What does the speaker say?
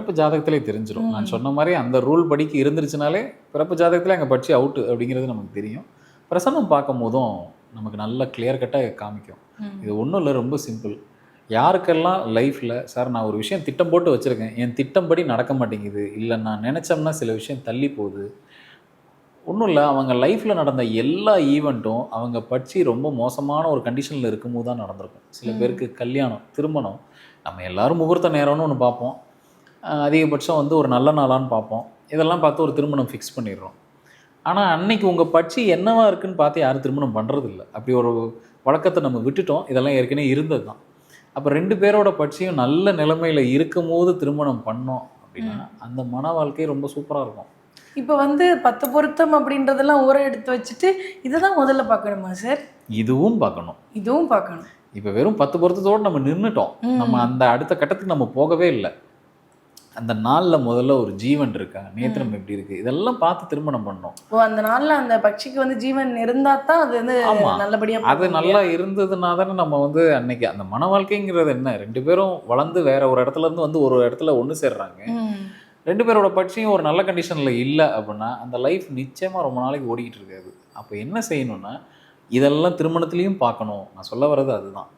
பிறப்பு ஜாதகத்திலே தெரிஞ்சிடும் நான் சொன்ன மாதிரி அந்த ரூல் படிக்கு இருந்துருச்சுனாலே பிறப்பு ஜாதகத்திலே அங்கே பட்சி அவுட்டு அப்படிங்கிறது நமக்கு தெரியும். பிரசன்னம் பார்க்கும் போதும் நமக்கு நல்ல கிளியர் கட்டாக காமிக்கும். இது ஒன்றும் இல்லை ரொம்ப சிம்பிள் யாருக்கெல்லாம் லைஃப்பில் சார் நான் ஒரு விஷயம் திட்டம் போட்டு வச்சுருக்கேன். என் திட்டம்படி நடக்க மாட்டேங்குது. இல்லை நான் நினச்சோம்னா சில விஷயம் தள்ளி போகுது. ஒன்றும் இல்லை அவங்க லைஃப்பில் நடந்த எல்லா ஈவெண்ட்டும் அவங்க படித்து ரொம்ப மோசமான ஒரு கண்டிஷனில் இருக்கும்போது தான் நடந்திருக்கும். சில பேருக்கு கல்யாணம் திருமணம் நம்ம எல்லாரும் முகூர்த்த நேரம்னு ஒன்று பார்ப்போம். அதிகபட்சம் வந்து ஒரு நல்ல நாளான்னு பார்ப்போம். இதெல்லாம் பார்த்து ஒரு திருமணம் ஃபிக்ஸ் பண்ணிடுறோம். ஆனால் அன்னைக்கு உங்கள் பட்சி என்னவா இருக்குன்னு பார்த்து யாரும் திருமணம் பண்ணுறது இல்லை அப்படி ஒரு வழக்கத்தை நம்ம விட்டுட்டோம். இதெல்லாம் ஏற்கனவே இருந்தது தான் அப்போ ரெண்டு பேரோட பட்சியும் நல்ல நிலைமையில் இருக்கும்போது திருமணம் பண்ணோம் அப்படின்னா அந்த மன வாழ்க்கை ரொம்ப சூப்பராக இருக்கும். இப்போ வந்து பத்து பொருத்தம் அப்படின்றதெல்லாம் ஊற எடுத்து வச்சுட்டு இதை தான் முதல்ல பார்க்கணுமா சார் இதுவும் பார்க்கணும். இதுவும் பார்க்கணும். இப்போ வெறும் பத்து பொருத்தத்தோடு நம்ம நின்றுட்டோம். நம்ம அந்த அடுத்த கட்டத்துக்கு நம்ம போகவே இல்லை. அந்த நாளில் முதல்ல ஒரு ஜீவன் இருக்கா? நேத்திரம் எப்படி இருக்கு? இதெல்லாம் பார்த்து திருமணம் பண்ணோம். ஓ அந்த நாள்ல அந்த பட்சிக்கு வந்து ஜீவன் இருந்தா தான் அது வந்து ஆமா. நல்லபடியா அது நல்லா இருந்ததுனா தானே நம்ம வந்து அன்னைக்கு அந்த மன வாழ்க்கைங்கிறது என்ன? ரெண்டு பேரும் வளர்ந்து வேற ஒரு இடத்துல இருந்து வந்து ஒரு இடத்துல ஒன்று சேர்றாங்க. ரெண்டு பேரோட பட்சியும் ஒரு நல்ல கண்டிஷனில் இல்லை அப்படின்னா அந்த லைஃப் நிச்சயமாக ரொம்ப நாளைக்கு ஓடிக்கிட்டு இருக்காது. அப்போ என்ன செய்யணும்னா இதெல்லாம் திருமணத்துலேயும் பார்க்கணும். நான் சொல்ல வர்றது அதுதான்.